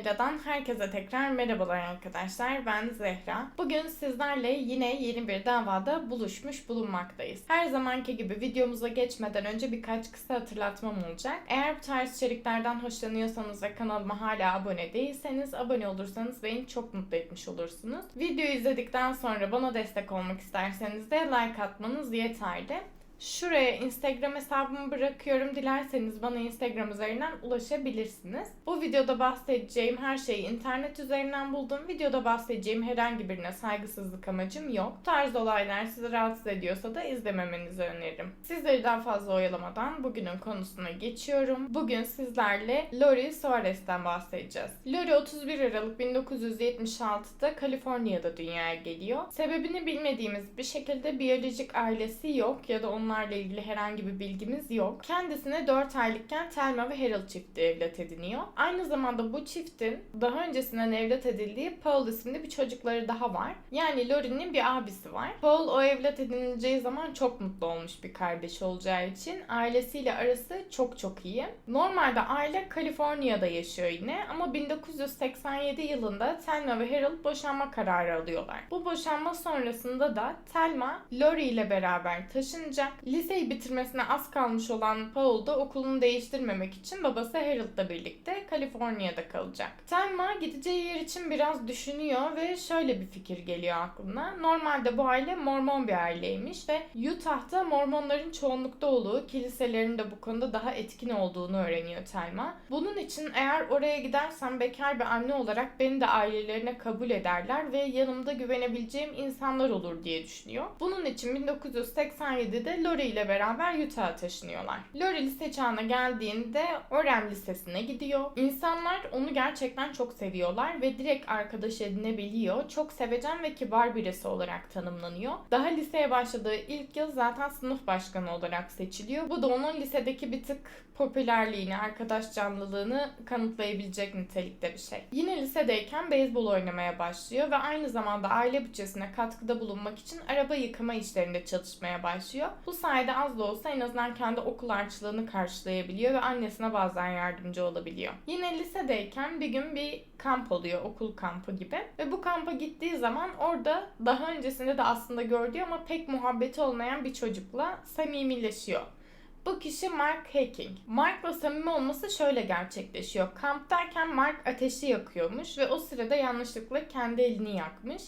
Medya'dan herkese tekrar merhabalar arkadaşlar. Ben Zehra. Bugün sizlerle yine yeni bir davada buluşmuş bulunmaktayız. Her zamanki gibi videomuza geçmeden önce birkaç kısa hatırlatmam olacak. Eğer bu tarz içeriklerden hoşlanıyorsanız ve kanalıma hala abone değilseniz abone olursanız beni çok mutlu etmiş olursunuz. Videoyu izledikten sonra bana destek olmak isterseniz de like atmanız yeterli. Şuraya Instagram hesabımı bırakıyorum. Dilerseniz bana Instagram üzerinden ulaşabilirsiniz. Bu videoda bahsedeceğim her şeyi internet üzerinden buldum. Videoda bahsedeceğim herhangi birine saygısızlık amacım yok. Bu tarz olaylar sizi rahatsız ediyorsa da izlememenizi öneririm. Sizleri daha fazla oyalamadan bugünün konusuna geçiyorum. Bugün sizlerle Lori Suarez'ten bahsedeceğiz. Lori 31 Aralık 1976'da Kaliforniya'da dünyaya geliyor. Sebebini bilmediğimiz bir şekilde biyolojik ailesi yok ya da onun onlarla ilgili herhangi bir bilgimiz yok. Kendisine 4 aylıkken Thelma ve Harold çifti evlat ediniyor. Aynı zamanda bu çiftin daha öncesinden evlat edildiği Paul isimli bir çocukları daha var. Yani Laurie'nin bir abisi var. Paul o evlat edinileceği zaman çok mutlu olmuş bir kardeş olacağı için ailesiyle arası çok çok iyi. Normalde aile Kaliforniya'da yaşıyor yine ama 1987 yılında Thelma ve Harold boşanma kararı alıyorlar. Bu boşanma sonrasında da Thelma Laurie ile beraber taşınacak Liseyi bitirmesine az kalmış olan Paul da okulunu değiştirmemek için babası Harold'la birlikte Kaliforniya'da kalacak. Thelma gideceği yer için biraz düşünüyor ve şöyle bir fikir geliyor aklına. Normalde bu aile Mormon bir aileymiş ve Utah'ta Mormonların çoğunlukta olduğu, kiliselerin de bu konuda daha etkin olduğunu öğreniyor Thelma. Bunun için eğer oraya gidersem bekar bir anne olarak beni de ailelerine kabul ederler ve yanımda güvenebileceğim insanlar olur diye düşünüyor. Bunun için 1987'de Lori ile beraber Utah'a taşınıyorlar. Lori lise çağına geldiğinde Orem Lisesi'ne gidiyor. İnsanlar onu gerçekten çok seviyorlar ve direkt arkadaş edinebiliyor. Çok sevecen ve kibar birisi olarak tanımlanıyor. Daha liseye başladığı ilk yıl zaten sınıf başkanı olarak seçiliyor. Bu da onun lisedeki bir tık popülerliğini, arkadaş canlılığını kanıtlayabilecek nitelikte bir şey. Yine lisedeyken beyzbol oynamaya başlıyor ve aynı zamanda aile bütçesine katkıda bulunmak için araba yıkama işlerinde çalışmaya başlıyor. Bu sayede az da olsa en azından kendi okul harçlığını karşılayabiliyor ve annesine bazen yardımcı olabiliyor. Yine lisedeyken bir gün bir kamp oluyor, okul kampı gibi. Ve bu kampa gittiği zaman orada daha öncesinde de aslında gördüğü ama pek muhabbeti olmayan bir çocukla samimileşiyor. Bu kişi Mark Hacking. Mark'la samimi olması şöyle gerçekleşiyor. Kamptayken Mark ateşi yakıyormuş ve o sırada yanlışlıkla kendi elini yakmış.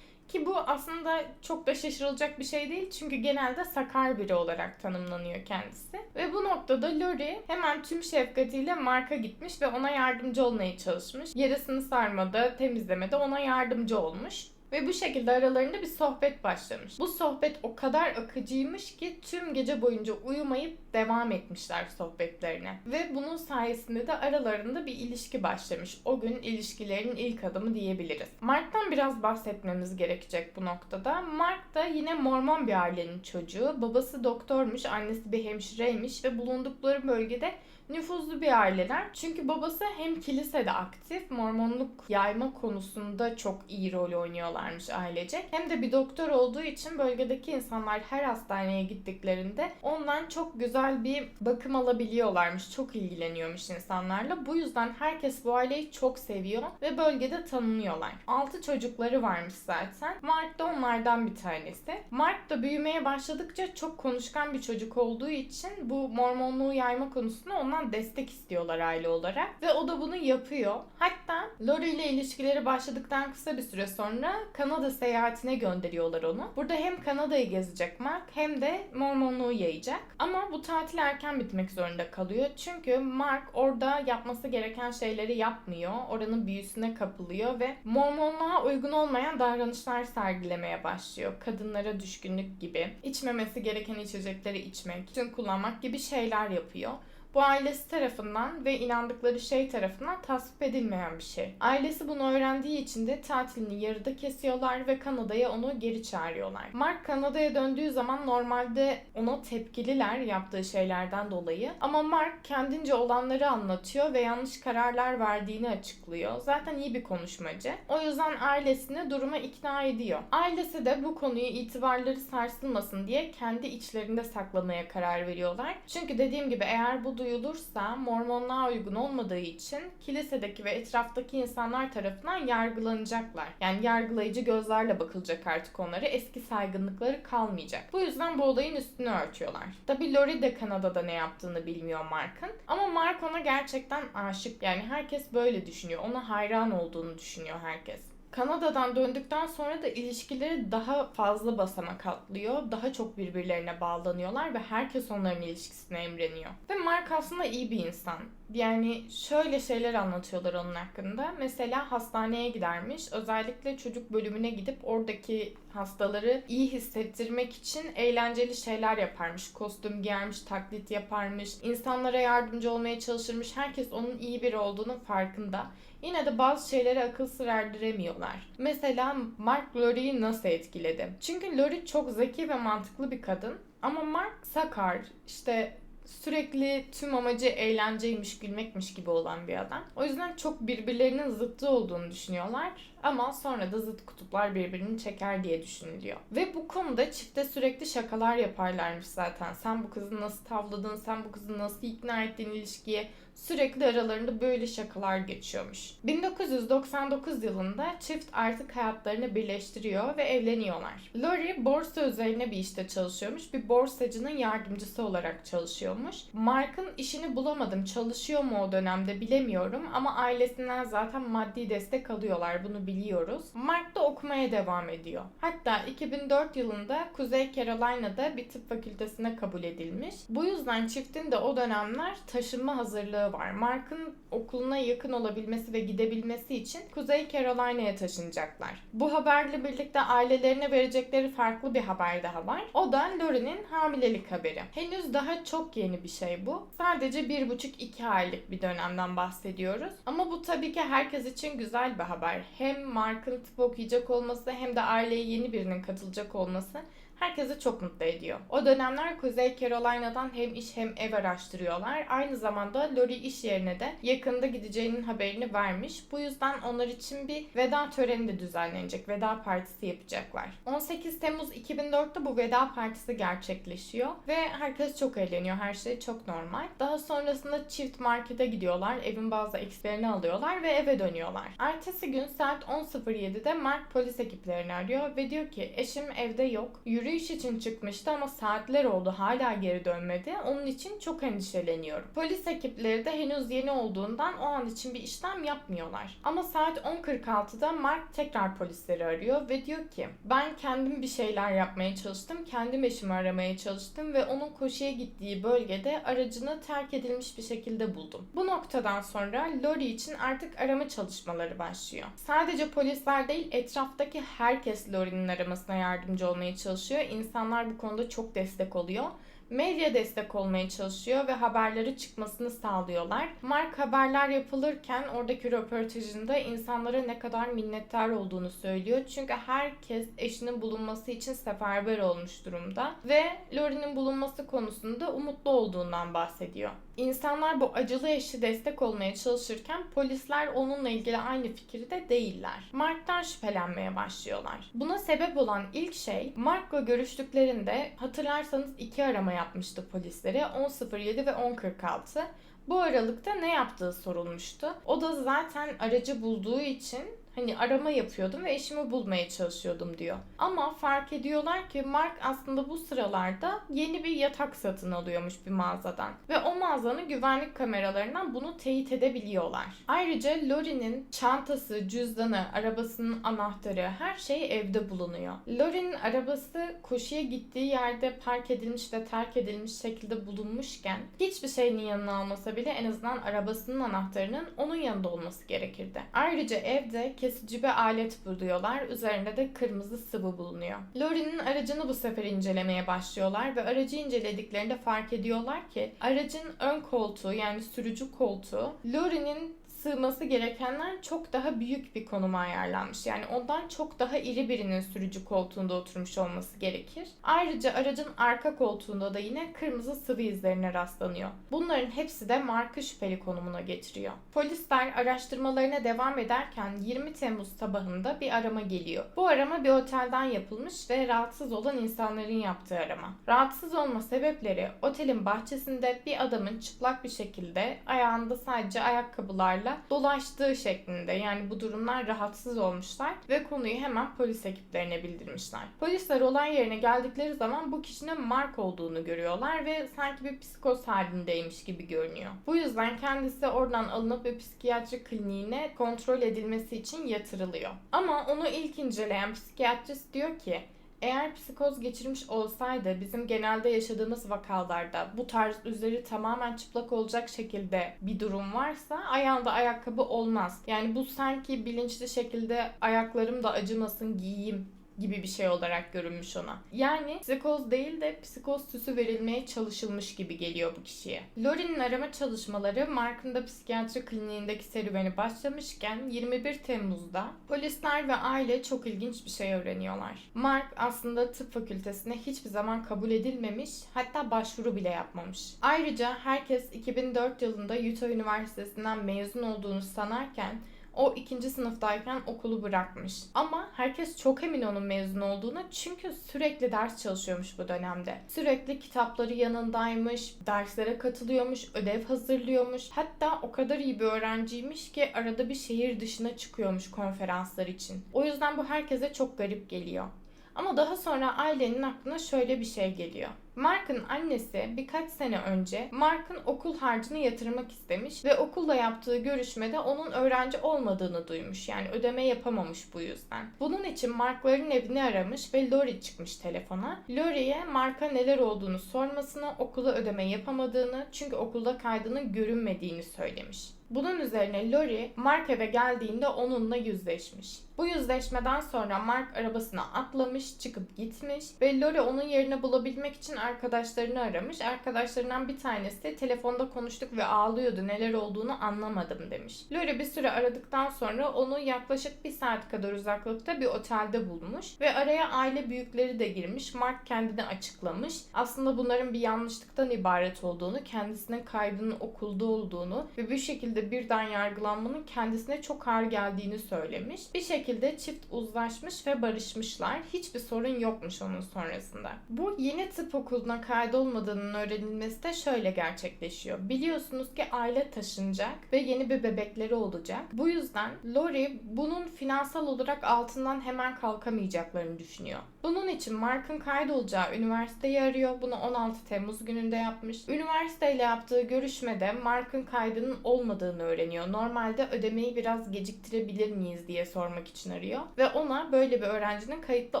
Ki bu aslında çok da şaşırılacak bir şey değil çünkü genelde sakar biri olarak tanımlanıyor kendisi. Ve bu noktada Lori hemen tüm şefkatiyle Mark'a gitmiş ve ona yardımcı olmaya çalışmış. Yarısını sarmada, temizlemede ona yardımcı olmuş. Ve bu şekilde aralarında bir sohbet başlamış. Bu sohbet o kadar akıcıymış ki tüm gece boyunca uyumayıp devam etmişler sohbetlerine. Ve bunun sayesinde de aralarında bir ilişki başlamış. O gün ilişkilerin ilk adımı diyebiliriz. Mark'tan biraz bahsetmemiz gerekecek bu noktada. Mark da yine Mormon bir ailenin çocuğu. Babası doktormuş, annesi bir hemşireymiş ve bulundukları bölgede nüfuzlu bir aileler. Çünkü babası hem kilisede aktif, Mormonluk yayma konusunda çok iyi rol oynuyorlarmış ailecek. Hem de bir doktor olduğu için bölgedeki insanlar her hastaneye gittiklerinde ondan çok güzel bir bakım alabiliyorlarmış. Çok ilgileniyormuş insanlarla. Bu yüzden herkes bu aileyi çok seviyor ve bölgede tanınıyorlar. 6 çocukları varmış zaten. Mark da onlardan bir tanesi. Mark da büyümeye başladıkça çok konuşkan bir çocuk olduğu için bu Mormonluğu yayma konusunda ondan ondan destek istiyorlar aile olarak. Ve o da bunu yapıyor. Hatta Lori ile ilişkileri başladıktan kısa bir süre sonra Kanada seyahatine gönderiyorlar onu. Burada hem Kanada'yı gezecek Mark hem de Mormonluğu yayacak. Ama bu tatil erken bitmek zorunda kalıyor. Çünkü Mark orada yapması gereken şeyleri yapmıyor. Oranın büyüsüne kapılıyor ve Mormonluğa uygun olmayan davranışlar sergilemeye başlıyor. Kadınlara düşkünlük gibi, içmemesi gereken içecekleri içmek, tüm kullanmak gibi şeyler yapıyor bu ailesi tarafından ve inandıkları şey tarafından tasvip edilmeyen bir şey. Ailesi bunu öğrendiği için de tatilini yarıda kesiyorlar ve Kanada'ya onu geri çağırıyorlar. Mark Kanada'ya döndüğü zaman normalde ona tepkililer yaptığı şeylerden dolayı. Ama Mark kendince olanları anlatıyor ve yanlış kararlar verdiğini açıklıyor. Zaten iyi bir konuşmacı. O yüzden ailesini duruma ikna ediyor. Ailesi de bu konuyu itibarları sarsılmasın diye kendi içlerinde saklamaya karar veriyorlar. Çünkü dediğim gibi eğer bu duyulursa mormonluğa uygun olmadığı için kilisedeki ve etraftaki insanlar tarafından yargılanacaklar. Yani yargılayıcı gözlerle bakılacak artık onlara. Eski saygınlıkları kalmayacak. Bu yüzden bu olayın üstünü örtüyorlar. Tabi Lori de Kanada'da ne yaptığını bilmiyor Mark'ın. Ama Mark ona gerçekten aşık. Yani herkes böyle düşünüyor. Ona hayran olduğunu düşünüyor herkes. Kanada'dan döndükten sonra da ilişkileri daha fazla basamak atlıyor. Daha çok birbirlerine bağlanıyorlar ve herkes onların ilişkisine emreniyor. Ve Mark aslında iyi bir insan. Yani şöyle şeyler anlatıyorlar onun hakkında. Mesela hastaneye gidermiş. Özellikle çocuk bölümüne gidip oradaki hastaları iyi hissettirmek için eğlenceli şeyler yaparmış. Kostüm giyermiş, taklit yaparmış. insanlara yardımcı olmaya çalışırmış. Herkes onun iyi biri olduğunun farkında. Yine de bazı şeylere akıl sır erdiremiyorlar. Mesela Mark Lori'yi nasıl etkiledi? Çünkü Lori çok zeki ve mantıklı bir kadın. Ama Mark sakar, işte sürekli tüm amacı eğlenceymiş, gülmekmiş gibi olan bir adam. O yüzden çok birbirlerinin zıttı olduğunu düşünüyorlar. Ama sonra da zıt kutuplar birbirini çeker diye düşünülüyor. Ve bu konuda çifte sürekli şakalar yaparlarmış zaten. Sen bu kızı nasıl tavladın, sen bu kızı nasıl ikna ettin ilişkiye sürekli aralarında böyle şakalar geçiyormuş. 1999 yılında çift artık hayatlarını birleştiriyor ve evleniyorlar. Lori borsa üzerine bir işte çalışıyormuş. Bir borsacının yardımcısı olarak çalışıyormuş. Mark'ın işini bulamadım. Çalışıyor mu o dönemde bilemiyorum ama ailesinden zaten maddi destek alıyorlar. Bunu biliyoruz. Mark da okumaya devam ediyor. Hatta 2004 yılında Kuzey Carolina'da bir tıp fakültesine kabul edilmiş. Bu yüzden çiftin de o dönemler taşınma hazırlığı var. Mark'ın okuluna yakın olabilmesi ve gidebilmesi için Kuzey Carolina'ya taşınacaklar. Bu haberle birlikte ailelerine verecekleri farklı bir haber daha var. O da Lori'nin hamilelik haberi. Henüz daha çok yeni bir şey bu. Sadece bir buçuk iki aylık bir dönemden bahsediyoruz. Ama bu tabii ki herkes için güzel bir haber. Hem Mark'ın tıp okuyacak olması hem de aileye yeni birinin katılacak olması herkesi çok mutlu ediyor. O dönemler Kuzey Carolina'dan hem iş hem ev araştırıyorlar. Aynı zamanda Lori iş yerine de yakında gideceğinin haberini vermiş. Bu yüzden onlar için bir veda töreni de düzenlenecek. Veda partisi yapacaklar. 18 Temmuz 2004'te bu veda partisi gerçekleşiyor ve herkes çok eğleniyor. Her şey çok normal. Daha sonrasında çift markete gidiyorlar. Evin bazı eksiklerini alıyorlar ve eve dönüyorlar. Ertesi gün saat 10.07'de Mark polis ekiplerini arıyor ve diyor ki eşim evde yok. Yürü yürüyüş için çıkmıştı ama saatler oldu hala geri dönmedi. Onun için çok endişeleniyorum. Polis ekipleri de henüz yeni olduğundan o an için bir işlem yapmıyorlar. Ama saat 10.46'da Mark tekrar polisleri arıyor ve diyor ki ben kendim bir şeyler yapmaya çalıştım. Kendim eşimi aramaya çalıştım ve onun koşuya gittiği bölgede aracını terk edilmiş bir şekilde buldum. Bu noktadan sonra Lori için artık arama çalışmaları başlıyor. Sadece polisler değil etraftaki herkes Lori'nin aramasına yardımcı olmaya çalışıyor İnsanlar bu konuda çok destek oluyor. Medya destek olmaya çalışıyor ve haberleri çıkmasını sağlıyorlar. Mark haberler yapılırken oradaki röportajında insanlara ne kadar minnettar olduğunu söylüyor. Çünkü herkes eşinin bulunması için seferber olmuş durumda ve Lori'nin bulunması konusunda umutlu olduğundan bahsediyor. İnsanlar bu acılı eşi destek olmaya çalışırken polisler onunla ilgili aynı fikirde değiller. Mark'tan şüphelenmeye başlıyorlar. Buna sebep olan ilk şey Mark'la görüştüklerinde hatırlarsanız iki arama yapmıştı polislere 10.07 ve 10.46. Bu aralıkta ne yaptığı sorulmuştu. O da zaten aracı bulduğu için Hani arama yapıyordum ve eşimi bulmaya çalışıyordum diyor. Ama fark ediyorlar ki Mark aslında bu sıralarda yeni bir yatak satın alıyormuş bir mağazadan. Ve o mağazanın güvenlik kameralarından bunu teyit edebiliyorlar. Ayrıca Lori'nin çantası, cüzdanı, arabasının anahtarı her şey evde bulunuyor. Lori'nin arabası koşuya gittiği yerde park edilmiş ve terk edilmiş şekilde bulunmuşken hiçbir şeyini yanına almasa bile en azından arabasının anahtarının onun yanında olması gerekirdi. Ayrıca evde kesici bir alet buluyorlar. Üzerinde de kırmızı sıvı bulunuyor. Lori'nin aracını bu sefer incelemeye başlıyorlar ve aracı incelediklerinde fark ediyorlar ki aracın ön koltuğu yani sürücü koltuğu Lori'nin sığması gerekenler çok daha büyük bir konuma ayarlanmış. Yani ondan çok daha iri birinin sürücü koltuğunda oturmuş olması gerekir. Ayrıca aracın arka koltuğunda da yine kırmızı sıvı izlerine rastlanıyor. Bunların hepsi de marka şüpheli konumuna getiriyor. Polisler araştırmalarına devam ederken 20 Temmuz sabahında bir arama geliyor. Bu arama bir otelden yapılmış ve rahatsız olan insanların yaptığı arama. Rahatsız olma sebepleri otelin bahçesinde bir adamın çıplak bir şekilde ayağında sadece ayakkabılarla dolaştığı şeklinde. Yani bu durumlar rahatsız olmuşlar ve konuyu hemen polis ekiplerine bildirmişler. Polisler olay yerine geldikleri zaman bu kişinin Mark olduğunu görüyorlar ve sanki bir psikoz halindeymiş gibi görünüyor. Bu yüzden kendisi oradan alınıp bir psikiyatri kliniğine kontrol edilmesi için yatırılıyor. Ama onu ilk inceleyen psikiyatrist diyor ki eğer psikoz geçirmiş olsaydı bizim genelde yaşadığımız vakalarda bu tarz üzeri tamamen çıplak olacak şekilde bir durum varsa ayağında ayakkabı olmaz. Yani bu sanki bilinçli şekilde ayaklarım da acımasın giyeyim gibi bir şey olarak görünmüş ona. Yani psikoz değil de psikoz süsü verilmeye çalışılmış gibi geliyor bu kişiye. Lori'nin arama çalışmaları Mark'ın da psikiyatri kliniğindeki serüveni başlamışken 21 Temmuz'da polisler ve aile çok ilginç bir şey öğreniyorlar. Mark aslında tıp fakültesine hiçbir zaman kabul edilmemiş hatta başvuru bile yapmamış. Ayrıca herkes 2004 yılında Utah Üniversitesi'nden mezun olduğunu sanarken o ikinci sınıftayken okulu bırakmış. Ama herkes çok emin onun mezun olduğuna çünkü sürekli ders çalışıyormuş bu dönemde. Sürekli kitapları yanındaymış, derslere katılıyormuş, ödev hazırlıyormuş. Hatta o kadar iyi bir öğrenciymiş ki arada bir şehir dışına çıkıyormuş konferanslar için. O yüzden bu herkese çok garip geliyor. Ama daha sonra ailenin aklına şöyle bir şey geliyor. Mark'ın annesi birkaç sene önce Mark'ın okul harcını yatırmak istemiş ve okulla yaptığı görüşmede onun öğrenci olmadığını duymuş. Yani ödeme yapamamış bu yüzden. Bunun için Mark'ların evini aramış ve Lori çıkmış telefona. Lori'ye Mark'a neler olduğunu sormasını, okula ödeme yapamadığını çünkü okulda kaydının görünmediğini söylemiş. Bunun üzerine Lori Mark eve geldiğinde onunla yüzleşmiş. Bu yüzleşmeden sonra Mark arabasına atlamış, çıkıp gitmiş ve Lori onun yerini bulabilmek için arkadaşlarını aramış. Arkadaşlarından bir tanesi telefonda konuştuk ve ağlıyordu neler olduğunu anlamadım demiş. Lori bir süre aradıktan sonra onu yaklaşık bir saat kadar uzaklıkta bir otelde bulmuş ve araya aile büyükleri de girmiş. Mark kendini açıklamış. Aslında bunların bir yanlışlıktan ibaret olduğunu, kendisinin kaybının okulda olduğunu ve bir şekilde birden yargılanmanın kendisine çok ağır geldiğini söylemiş. Bir şekilde çift uzlaşmış ve barışmışlar. Hiçbir sorun yokmuş onun sonrasında. Bu yeni tıp okuluna kaydolmadığının öğrenilmesi de şöyle gerçekleşiyor. Biliyorsunuz ki aile taşınacak ve yeni bir bebekleri olacak. Bu yüzden Lori bunun finansal olarak altından hemen kalkamayacaklarını düşünüyor. Bunun için Mark'ın kaydolacağı üniversiteyi arıyor. Bunu 16 Temmuz gününde yapmış. Üniversiteyle yaptığı görüşmede Mark'ın kaydının olmadığını öğreniyor. Normalde ödemeyi biraz geciktirebilir miyiz diye sormak için arıyor. Ve ona böyle bir öğrencinin kayıtlı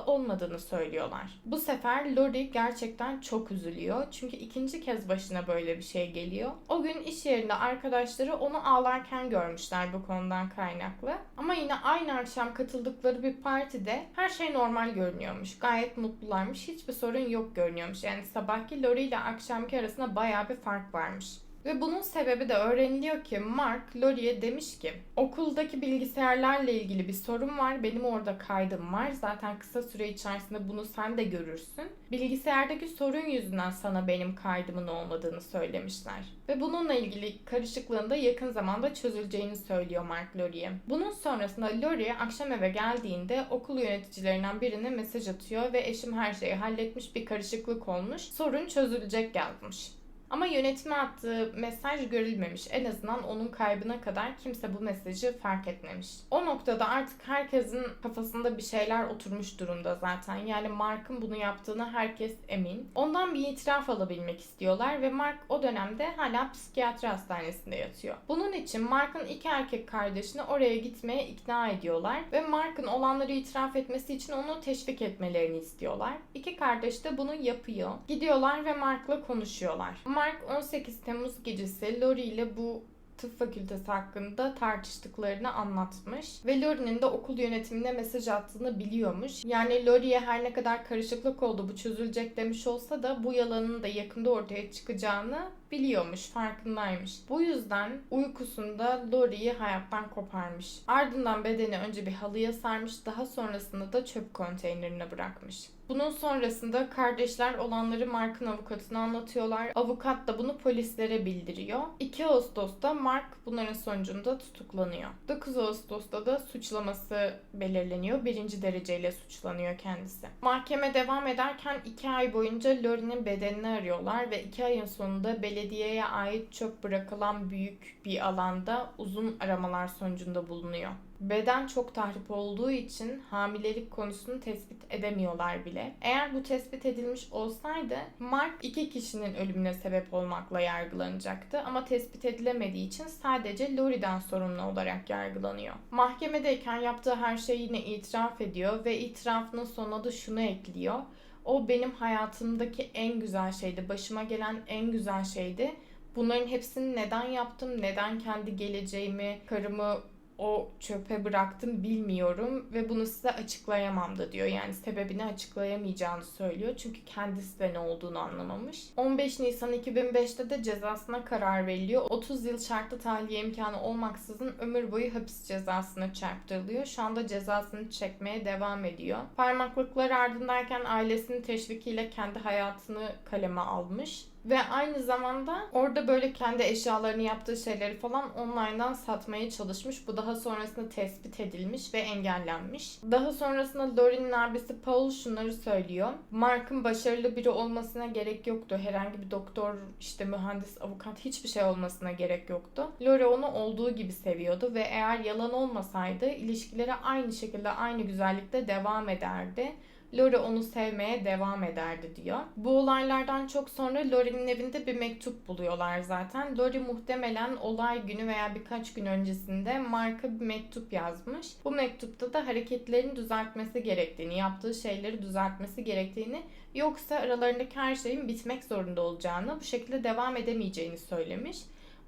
olmadığını söylüyorlar. Bu sefer Lori gerçekten çok üzülüyor. Çünkü ikinci kez başına böyle bir şey geliyor. O gün iş yerinde arkadaşları onu ağlarken görmüşler bu konudan kaynaklı. Ama yine aynı akşam katıldıkları bir partide her şey normal görünüyormuş. Gayet mutlularmış. Hiçbir sorun yok görünüyormuş. Yani sabahki Lori ile akşamki arasında baya bir fark varmış. Ve bunun sebebi de öğreniliyor ki Mark Lori'ye demiş ki okuldaki bilgisayarlarla ilgili bir sorun var. Benim orada kaydım var. Zaten kısa süre içerisinde bunu sen de görürsün. Bilgisayardaki sorun yüzünden sana benim kaydımın olmadığını söylemişler. Ve bununla ilgili karışıklığın da yakın zamanda çözüleceğini söylüyor Mark Lori'ye. Bunun sonrasında Lori akşam eve geldiğinde okul yöneticilerinden birine mesaj atıyor ve eşim her şeyi halletmiş bir karışıklık olmuş. Sorun çözülecek yazmış. Ama yönetime attığı mesaj görülmemiş. En azından onun kaybına kadar kimse bu mesajı fark etmemiş. O noktada artık herkesin kafasında bir şeyler oturmuş durumda zaten. Yani Mark'ın bunu yaptığını herkes emin. Ondan bir itiraf alabilmek istiyorlar ve Mark o dönemde hala psikiyatri hastanesinde yatıyor. Bunun için Mark'ın iki erkek kardeşini oraya gitmeye ikna ediyorlar ve Mark'ın olanları itiraf etmesi için onu teşvik etmelerini istiyorlar. İki kardeş de bunu yapıyor. Gidiyorlar ve Mark'la konuşuyorlar. Mark 18 Temmuz gecesi Lori ile bu tıp fakültesi hakkında tartıştıklarını anlatmış ve Lori'nin de okul yönetimine mesaj attığını biliyormuş. Yani Lori'ye her ne kadar karışıklık oldu bu çözülecek demiş olsa da bu yalanın da yakında ortaya çıkacağını biliyormuş, farkındaymış. Bu yüzden uykusunda Lori'yi hayattan koparmış. Ardından bedeni önce bir halıya sarmış, daha sonrasında da çöp konteynerine bırakmış. Bunun sonrasında kardeşler olanları Mark'ın avukatına anlatıyorlar. Avukat da bunu polislere bildiriyor. 2 Ağustos'ta Mark bunların sonucunda tutuklanıyor. 9 Ağustos'ta da suçlaması belirleniyor. Birinci dereceyle suçlanıyor kendisi. Mahkeme devam ederken 2 ay boyunca Lori'nin bedenini arıyorlar ve 2 ayın sonunda belediyeye ait çöp bırakılan büyük bir alanda uzun aramalar sonucunda bulunuyor. Beden çok tahrip olduğu için hamilelik konusunu tespit edemiyorlar bile. Eğer bu tespit edilmiş olsaydı Mark iki kişinin ölümüne sebep olmakla yargılanacaktı ama tespit edilemediği için sadece Lori'den sorumlu olarak yargılanıyor. Mahkemedeyken yaptığı her şeyi yine itiraf ediyor ve itirafının sonuna da şunu ekliyor. O benim hayatımdaki en güzel şeydi. Başıma gelen en güzel şeydi. Bunların hepsini neden yaptım? Neden kendi geleceğimi, karımı o çöpe bıraktım bilmiyorum ve bunu size açıklayamam da diyor. Yani sebebini açıklayamayacağını söylüyor. Çünkü kendisi de ne olduğunu anlamamış. 15 Nisan 2005'te de cezasına karar veriliyor. 30 yıl şartlı tahliye imkanı olmaksızın ömür boyu hapis cezasına çarptırılıyor. Şu anda cezasını çekmeye devam ediyor. Parmaklıklar ardındayken ailesinin teşvikiyle kendi hayatını kaleme almış. Ve aynı zamanda orada böyle kendi eşyalarını yaptığı şeyleri falan online'dan satmaya çalışmış. Bu daha sonrasında tespit edilmiş ve engellenmiş. Daha sonrasında Lori'nin abisi Paul şunları söylüyor. Mark'ın başarılı biri olmasına gerek yoktu. Herhangi bir doktor, işte mühendis, avukat hiçbir şey olmasına gerek yoktu. Lori onu olduğu gibi seviyordu ve eğer yalan olmasaydı ilişkileri aynı şekilde aynı güzellikte devam ederdi. Lori onu sevmeye devam ederdi diyor. Bu olaylardan çok sonra Lori'nin evinde bir mektup buluyorlar zaten. Lori muhtemelen olay günü veya birkaç gün öncesinde Mark'a bir mektup yazmış. Bu mektupta da hareketlerini düzeltmesi gerektiğini, yaptığı şeyleri düzeltmesi gerektiğini yoksa aralarındaki her şeyin bitmek zorunda olacağını, bu şekilde devam edemeyeceğini söylemiş.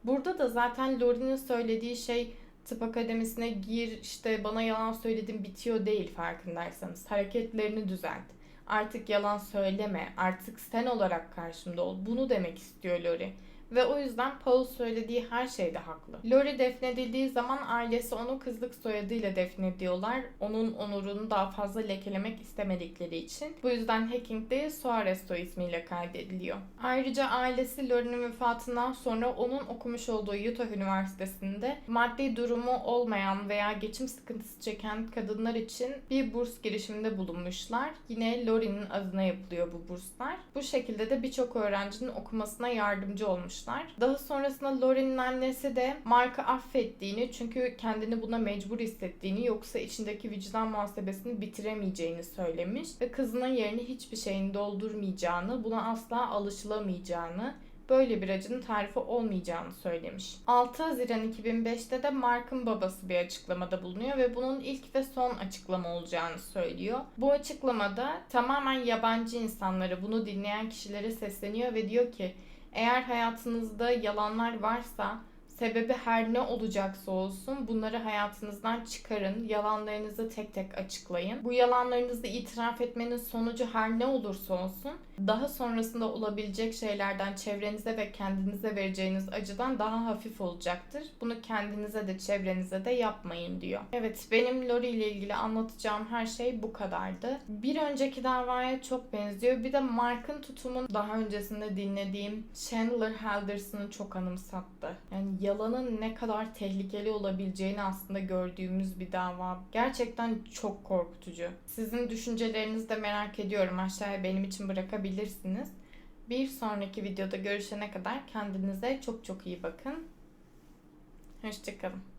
Burada da zaten Lori'nin söylediği şey tıp akademisine gir işte bana yalan söyledim bitiyor değil farkındaysanız. Hareketlerini düzelt. Artık yalan söyleme. Artık sen olarak karşımda ol. Bunu demek istiyor Lori. Ve o yüzden Paul söylediği her şeyde haklı. Lori defnedildiği zaman ailesi onu kızlık soyadıyla defnediyorlar. Onun onurunu daha fazla lekelemek istemedikleri için. Bu yüzden Hacking değil Suarez soy ismiyle kaydediliyor. Ayrıca ailesi Lori'nin vefatından sonra onun okumuş olduğu Utah Üniversitesi'nde maddi durumu olmayan veya geçim sıkıntısı çeken kadınlar için bir burs girişiminde bulunmuşlar. Yine Lori'nin adına yapılıyor bu burslar. Bu şekilde de birçok öğrencinin okumasına yardımcı olmuş yapmışlar. Daha sonrasında Lori'nin annesi de Mark'ı affettiğini çünkü kendini buna mecbur hissettiğini yoksa içindeki vicdan muhasebesini bitiremeyeceğini söylemiş ve kızının yerini hiçbir şeyin doldurmayacağını, buna asla alışılamayacağını böyle bir acının tarifi olmayacağını söylemiş. 6 Haziran 2005'te de Mark'ın babası bir açıklamada bulunuyor ve bunun ilk ve son açıklama olacağını söylüyor. Bu açıklamada tamamen yabancı insanları, bunu dinleyen kişilere sesleniyor ve diyor ki eğer hayatınızda yalanlar varsa Sebebi her ne olacaksa olsun bunları hayatınızdan çıkarın. Yalanlarınızı tek tek açıklayın. Bu yalanlarınızı itiraf etmenin sonucu her ne olursa olsun daha sonrasında olabilecek şeylerden çevrenize ve kendinize vereceğiniz acıdan daha hafif olacaktır. Bunu kendinize de çevrenize de yapmayın diyor. Evet benim Lori ile ilgili anlatacağım her şey bu kadardı. Bir önceki davaya çok benziyor. Bir de Mark'ın tutumun daha öncesinde dinlediğim Chandler Henderson'ı çok anımsattı. Yani yalanın ne kadar tehlikeli olabileceğini aslında gördüğümüz bir dava. Gerçekten çok korkutucu. Sizin düşüncelerinizi de merak ediyorum. Aşağıya benim için bırakabilirsiniz. Bir sonraki videoda görüşene kadar kendinize çok çok iyi bakın. Hoşçakalın.